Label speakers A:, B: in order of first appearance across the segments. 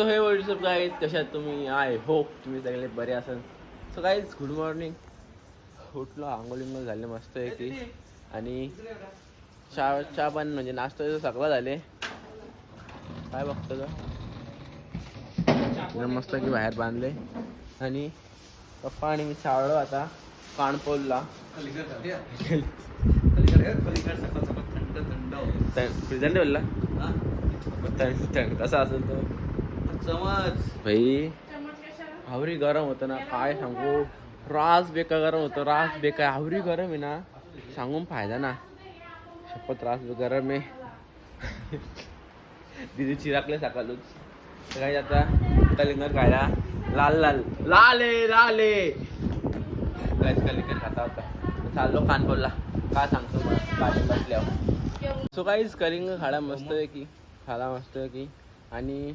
A: So हे WhatsApp guys कशात तुम्ही? आय होप तुम्ही सगळे बरे असाल. सो गाईज गुड मॉर्निंग उठलो आंघोळी झाले मस्त आहे की आणि चहा चहा पण म्हणजे नाश्ता सगळा झाले. काय बघतो का मस्त की बाहेर बांधले. आणि पप्पा आणि मी चावलो आता काणपोलला प्रेझेंट बोलला? कसा असेल तो?
B: समज
A: भाई आवरी गरम होतं ना काय सांगू? रास बेका गरम होतं रास बेका आवरी गरम आहे ना सांगून फायदा ना. शपथ रास बे गरम आहे. दिदी चिराकले सकाळूच काही आता कलिंगड खायला. लाल लाल. लाल लाल काहीच कलिंगड खाता होता. चाललो कानपूरला. काय सांगतो गाडी बसल्यावर सो काहीच कलिंगड खायला मस्त आहे की? खायला मस्त आहे की? आणि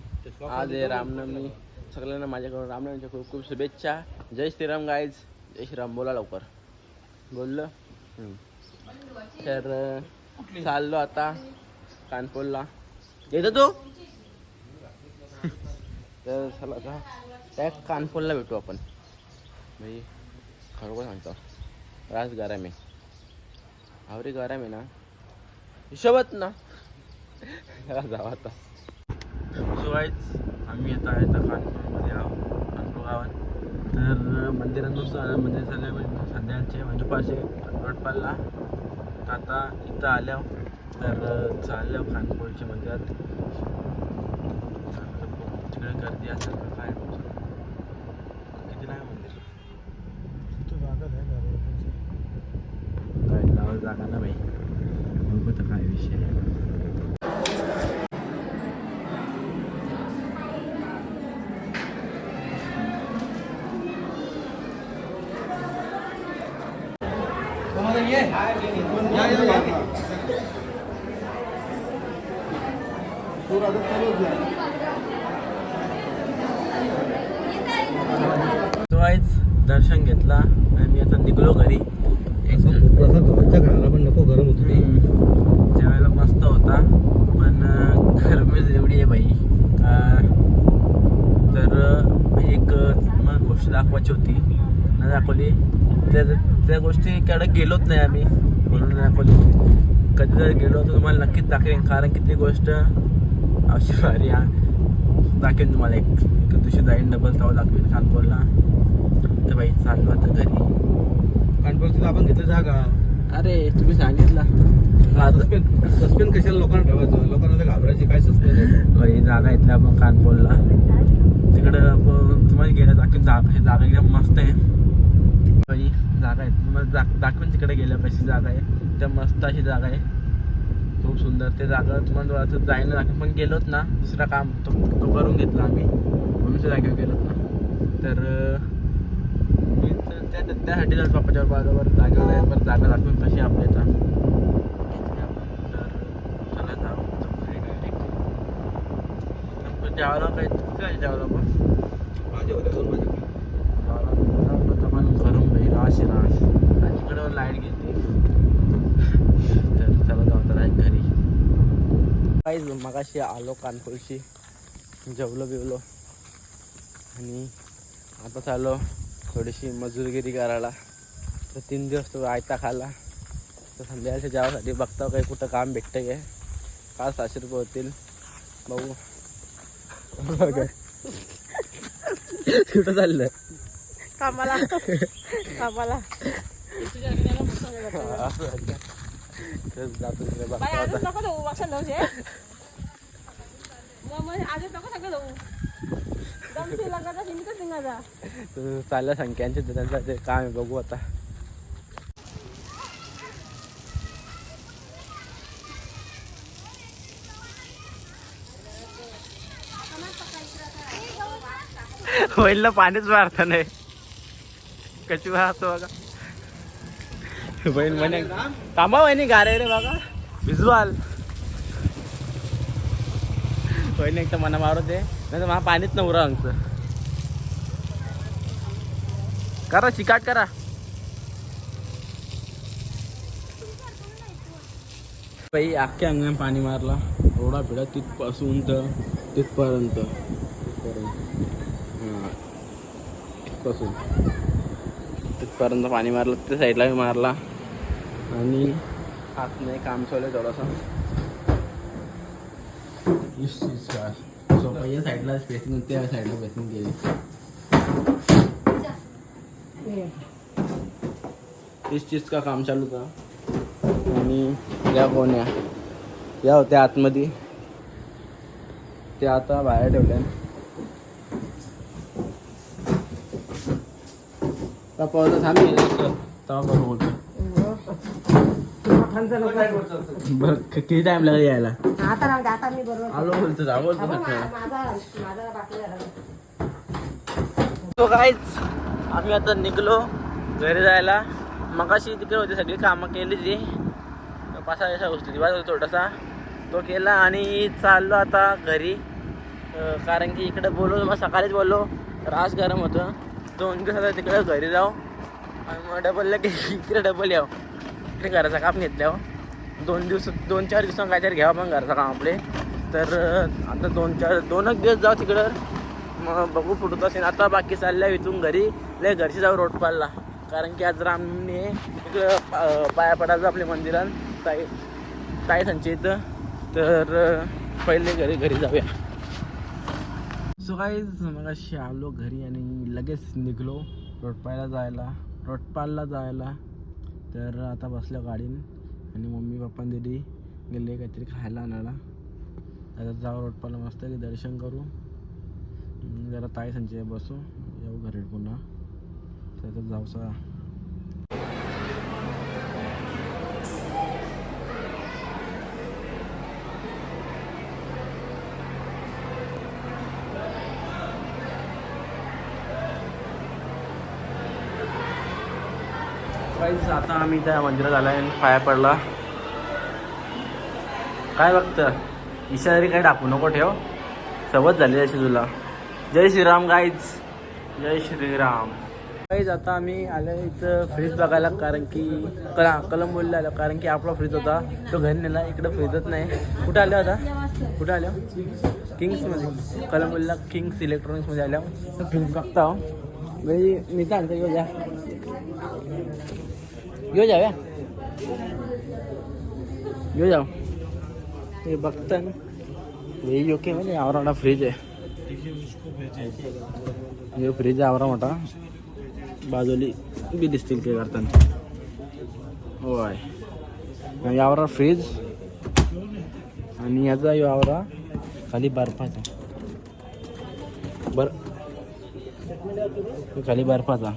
A: आज आहे रामनवमी. सगळ्यांना माझ्याकडून रामनवमीच्या खूप खूप शुभेच्छा. जय श्रीराम गाईज जय श्रीराम. बोला लवकर. बोललं. तर चाललो आता कानपूरला. येतो तू? तर चला आता त्या कानपूरला भेटू आपण. म्हणजे खरोखर सांगतो. राज गरम आहे. आवरी गरम आहे ना? हिशोबत ना? चला जाऊ आता शिवायच आम्ही येतो आहे आता कानपूरमध्ये आहोत कानपूर गावात. तर आलं मंदिर सगळे म्हणजे संध्याकाळचे म्हणजे दुपारचे रोड पडला. आता इथं आल्या तर चालल्या कानपूरच्या मंदिरात. तिकडे गर्दी असेल का काय किती नाही मंदिर काय लावा जागा ना बाई बघू तर काय विषय आहे तो आज दर्शन घेतला आणि मी आता निघलो घरी. एक
B: घराला पण नको गरम होत.
A: जेवायला मस्त होता पण गरमीच एवढी आहे बाई. का तर एक मला गोष्ट दाखवायची होती. दाखवली त्या त्या गोष्टीकडे गेलोच नाही आम्ही. म्हणून दाखवली कधी जर गेलो तर तुम्हाला नक्कीच दाखवेन कारण की ती गोष्ट अवश्य भारी हा दाखवेन तुम्हाला एक दिवशी जाईन डबल तेव्हा दाखवेन कानपूरला. तर बाई चाललो आता घरी.
B: कानपूरची आपण घेतलं जागा
A: अरे तुम्ही सांगितलं.
B: सस्पेंड कशाला लोकांना ठेवायचं? लोकांना तर घाबरायची काय सस्पेंड
A: जागा इथल्या आपण कानपूरला. तिकडं आपण तुम्हाला गेलं दाखवून जागा हे जागा एकदम मस्त आहे. जागा आहे. तुम्हाला जा दाखवून तिकडे गेलं कशी जागा आहे. एकदम मस्त अशी जागा आहे. खूप सुंदर. ते जागा तुम्हाला थोडंसं जायला दाखवून. पण गेलोत ना दुसरा काम तो तो करून घेतला आम्ही. म्हणून त्या जागेवर गेलोत ना. तर मी तर त्या त्यासाठी जातो बापाच्या बरोबर जागेवर परत जागा दाखवून कशी आपल्या इथं तर चला जाऊ. नेमकं जेवायला काय काय जेवायला पण
B: होत्या दोन माझ्या
A: गरम भाई राश आहे राश आणि तिकडे लाइट गेली तर चला जाऊ direct घरी. काहीच मगाशी आलो कानपूरशी. जेवलो बिवलो. आणि आता चाललो थोडीशी मजुरगिरी करायला. तर तीन दिवस तो आयता खाला तर संध्याकाळच्या जेवासाठी बघता काही कुठं काम भेटतं काय. का सहाशे रुपये होतील. बघू. कुठं चाललं
C: कामाला कामाला आजच नको नको सगळं
A: चालल्या संख्यांचे त्यांचं ते काम बघू आता. होईल पाणीच मारता नाही. कशी वाहतो बघा. बहीण म्हणे थांबा वहिनी गारे रे बघा भिजवाल. बहीण एक तर मना मारू दे. नाही तर मला पाणीच नवरा आमचं. करा चिकाट करा. बाई अख्ख्या अंगण पाणी मारला. एवढा पिढा तिथपासून तर तिथपर्यंत. इथपर्यंत हां इथपासून तिथपर्यंत पाणी मारलं त्या साईडला मारला. आणि आतमध्ये काम चालू आहे थोडंसं. पहिल्या साईडला स्पेसिंग त्या साईडला स्पेसिंग केली. इस चीज का काम चालू था आणि या कोण या या होत्या आतमध्ये. ते आता बाहेर ठेवल्या पावसा थांबी. तेव्हा बरोबर बोलतो बरं किती टाइम लागेल यायला?
C: आता राहू दे, आता मी बरोबर
A: आलो बोलतो. जा
C: माझा. माझा बाकी झाला.
A: तो काहीच आम्ही आता निघलो घरी जायला. मगाशी तिकडे होते सगळी कामं केली ती पाच सहा दिवसा उचली होता थोडासा. तो केला आणि चाललो आता घरी. अं, कारण की इकडे बोललो मग सकाळीच बोललो. रास गरम होतं. दोन दिवसात तिकडं तिकडे घरी जाऊ आणि मग डबल की इकडे डबल यावं. इकडे घराचं काम घेतल्यावर. दोन दिवस दोन चार दिवसांनी काहीतरी घ्यावं पण घराचं काम आपले. तर आता दोन चार दोनच दिवस जाऊ तिकडं. मग बघू पुढत असेल आता बाकी चालल्या इथून घरी लय घरची जाऊ रोड पाडला कारण की आज रामने इकडं पा- पाया पडायचं आपल्या मंदिरात. ताई ताई संचित तर पहिले घरी घरी जाऊया. सो काहीच मगाशी आलो घरी आणि लगेच निघलो. रोटपायला जायला. रोटपालला जायला. तर आता बसलो गाडीन. आणि मम्मी पप्पा दिदी गेले काहीतरी खायला आणायला. आता जाऊ रोटपाला मस्त की दर्शन करू. जरा ताई संचय बसू. येऊ घरी पुन्हा. तर जाऊ सगळा. काहीच आता आम्ही त्या मंदिरात आलाय आणि पाया पडला. काय बघतं? इशारी काय टाकू नको ठेव. सवत झाली अशी तुला. जय श्रीराम गाईज जय श्रीराम गाईज आता आम्ही आलो इथं फ्रीज बघायला कारण की कला कलंबोलीला आलो कारण की आपला फ्रीज होता. तो घरी नेला इकडं फ्रीजच नाही. कुठं आल्या होता कुठं आल्या? किंग्समध्ये कलंबोलीला किंग्स इलेक्ट्रॉनिक्समध्ये आल्या. फ्रीज बघता. म्हणजे मी तर येऊ जाऊया येऊ जाऊ हे बघता ना हे योग्य म्हणजे आवरा मोठा फ्रीज आहे हे फ्रीज आहे आवरा मोठा बाजूली बी दिसतील ते करताना होय आणि आवरा फ्रीज आणि याचा यो आवरा खाली बर्फाचा बर खाली बर्फाचा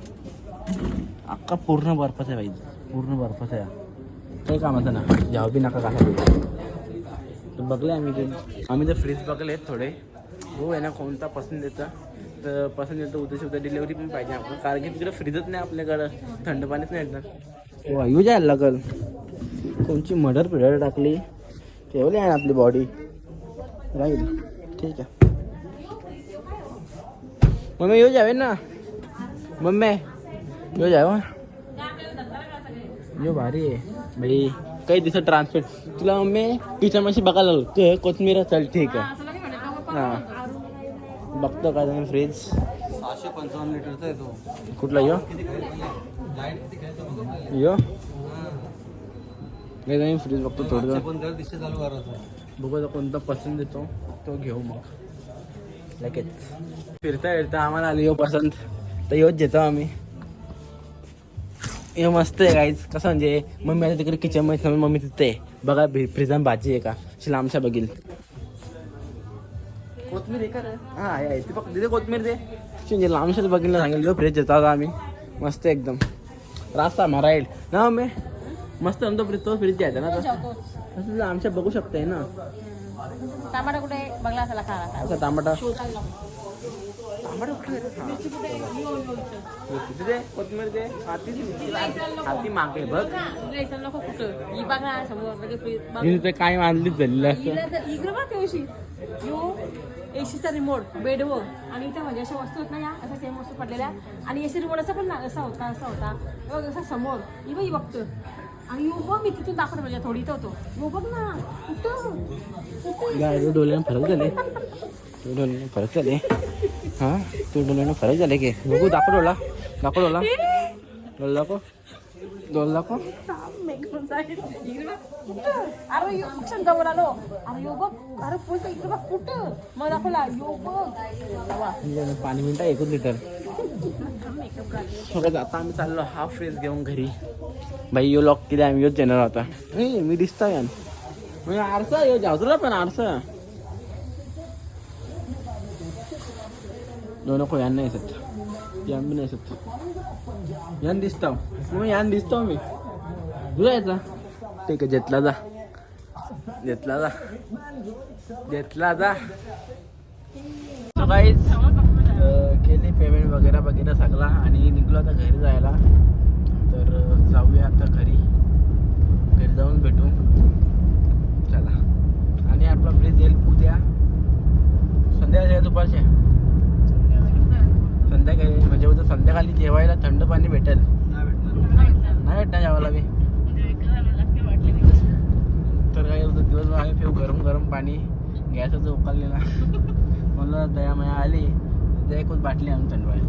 A: अख्खा पूर्ण बर्फाचा आहे पाहिजे पूर्ण बर्फाचा आहे. काही कामाचं ना जाव बी नका कसा तर बघले आम्ही ते. आम्ही ते फ्रीज बघले थोडे. हो आहे ना कोणता पसंत येतं? तर पसंत येतं उद्या सुद्धा डिलेवरी पण पाहिजे आपण कारण की तिकडे फ्रीजच नाही आपल्याकडं. थंड पाणीच नाही येतं हो येऊ जायला लागल. कोणची मडर पिढर टाकली? ठेवली आहे ना आपली बॉडी राहील. ठीक आहे. मम्मी येऊ जावे ना? मम्मी येऊ जावं? यो भारी आहे. भाई काही दिवसात ट्रान्सफर तुला मी पिचर मशी बघायला लागतो हे कोथमीर चल ठीक आहे. हां. बघतो काय तुम्ही फ्रीज
B: सहाशे पंचावन्न लिटरचा येतो
A: कुठला यो? यो? नाही तुम्ही फ्रीज बघतो थोडं बघू आता कोणता पसंत येतो तो घेऊ मग. लगेच. फिरता फिरता आम्हाला आली यो पसंत. तर योच घेतो आम्ही. हे मस्त आहे काहीच कसं म्हणजे मम्मी आता तिकडे किचनमध्ये मम्मी तिथे बघा फ्रीजान भाजी आहे का? अशी लांबशा बघील. कोथमीर आहे का रे? हा आहे. ती फक्त तिथे कोथमीर दे. म्हणजे लांबशाच बघितलं सांगितलं फ्रीज देतो आता आम्ही. मस्त एकदम. रास्ता मारा येईल ना मम्मी? मस्त आमचा फ्रीज तो फ्रीज घ्यायचा ना तसं आमच्या बघू शकताय ना.
C: टमाटा कुठे बघला असाला खा आता
A: असा टमाटा.
C: शोधायला
A: टमाटा कुठे तिथे कोथमीर दे हाती हाती मागे बघ.
C: लयसन नको कुठं ही बघा समोर लगेच फ्रीज बघ.
A: तिथे ते काय मानलीच झालेलं असतं
C: हिला तर इकडं बघ तेवशी यो एसीचा रिमोट बेडवर आणि इथे म्हणजे अशा वस्तू आहेत ना या अशा सेम वस्तू पडलेल्या. आणि एसी रिमोट असा पण ना असा होता असा होता. बघ असा समोर. ही बघ बघतो आणि यो बघ मी तिथून दाखवतो म्हणजे थोडी इथं होतो. यो बघ ना कुठं?
A: डोल्याने फरक झाले. तू डोल्याने फरक झाले. हा? तू डोल्याने फरक झाले की. बघू दाखव डोला दाखव डोला डोला दाखव. डोला दाखव.
C: अरे यो बघ जवळ आलो? अरे यो बघ अरे फुल तर इकडे बघ कुठं? मग दाखवला यो बघ. वा.
A: पाणी मिनिटं एकच लिटर? सगळं आता आम्ही चाललो हा फ्रेज घेऊन घरी. भाई यो लॉक केले आम्ही योच येणार ए मी दिसता यान मी आरसा यो जाऊ पण आरसा. नको यान नाही सत यान बी नाही सत यान दिसता. मग यान दिसतो मी तुला यायचा ठीक आहे घेतला जा. घेतला जा. घेतला जा. So केली पेमेंट वगैरे वगैरे सगळा आणि निघलो आता घरी जायला. तर जाऊया आता घरी. घरी जाऊन भेटू. चला. आणि आपला फ्रीज येईल उद्या. संध्याकाळी आहे दुपारच्या. संध्याकाळी जेवायला थंड पाणी भेटेल. नाही भेटणार जेवायला लागेल तर काय होतं दिवस आम्ही फेव गरम गरम पाणी गॅसचं उकळलेला. म्हणलं दयामया आली दया एकूच बाटली आणून थंड पाणी.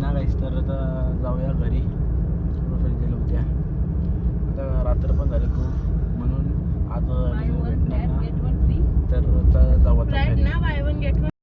A: ना काहीच तर आता जाऊया घरी. गेलो उद्या. आता रात्र पण झाली खूप. म्हणून आज भेटणार ना. तर जाऊ आता